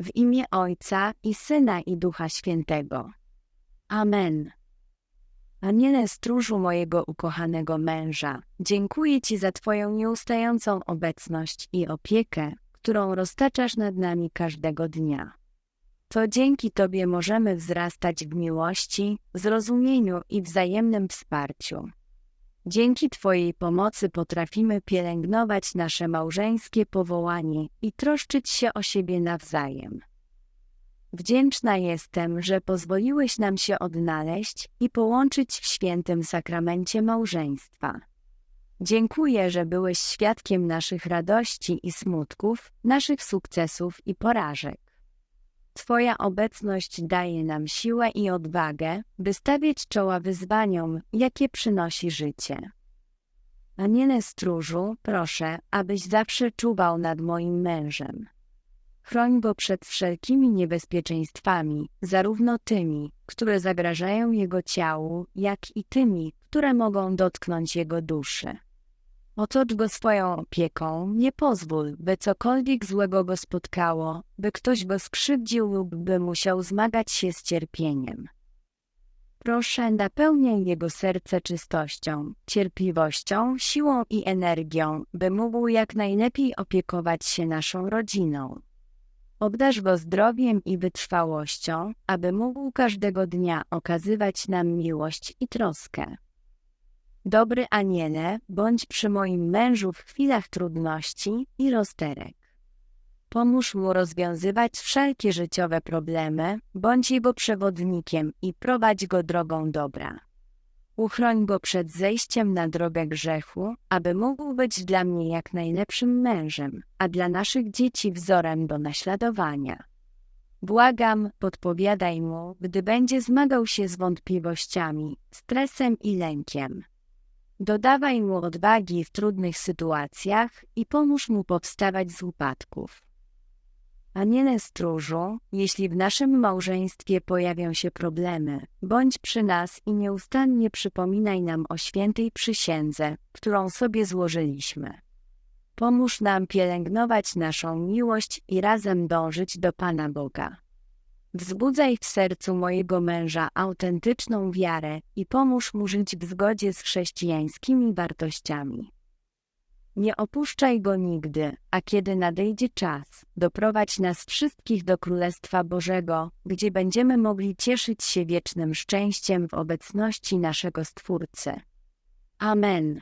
W imię Ojca i Syna i Ducha Świętego. Amen. Aniele stróżu mojego ukochanego męża, dziękuję Ci za Twoją nieustającą obecność i opiekę, którą roztaczasz nad nami każdego dnia. To dzięki Tobie możemy wzrastać w miłości, zrozumieniu i wzajemnym wsparciu. Dzięki Twojej pomocy potrafimy pielęgnować nasze małżeńskie powołanie i troszczyć się o siebie nawzajem. Wdzięczna jestem, że pozwoliłeś nam się odnaleźć i połączyć w świętym sakramencie małżeństwa. Dziękuję, że byłeś świadkiem naszych radości i smutków, naszych sukcesów i porażek. Twoja obecność daje nam siłę i odwagę, by stawiać czoła wyzwaniom, jakie przynosi życie. Aniele stróżu, proszę, abyś zawsze czuwał nad moim mężem. Chroń go przed wszelkimi niebezpieczeństwami, zarówno tymi, które zagrażają jego ciału, jak i tymi, które mogą dotknąć jego duszy. Otocz go swoją opieką, nie pozwól, by cokolwiek złego go spotkało, by ktoś go skrzywdził lub by musiał zmagać się z cierpieniem. Proszę, napełniaj jego serce czystością, cierpliwością, siłą i energią, by mógł jak najlepiej opiekować się naszą rodziną. Obdarz go zdrowiem i wytrwałością, aby mógł każdego dnia okazywać nam miłość i troskę. Dobry aniele, bądź przy moim mężu w chwilach trudności i rozterek. Pomóż mu rozwiązywać wszelkie życiowe problemy, bądź jego przewodnikiem i prowadź go drogą dobra. Uchroń go przed zejściem na drogę grzechu, aby mógł być dla mnie jak najlepszym mężem, a dla naszych dzieci wzorem do naśladowania. Błagam, podpowiadaj mu, gdy będzie zmagał się z wątpliwościami, stresem i lękiem. Dodawaj mu odwagi w trudnych sytuacjach i pomóż mu powstawać z upadków. Aniele stróżu, jeśli w naszym małżeństwie pojawią się problemy, bądź przy nas i nieustannie przypominaj nam o świętej przysiędze, którą sobie złożyliśmy. Pomóż nam pielęgnować naszą miłość i razem dążyć do Pana Boga. Wzbudzaj w sercu mojego męża autentyczną wiarę i pomóż mu żyć w zgodzie z chrześcijańskimi wartościami. Nie opuszczaj go nigdy, a kiedy nadejdzie czas, doprowadź nas wszystkich do Królestwa Bożego, gdzie będziemy mogli cieszyć się wiecznym szczęściem w obecności naszego Stwórcy. Amen.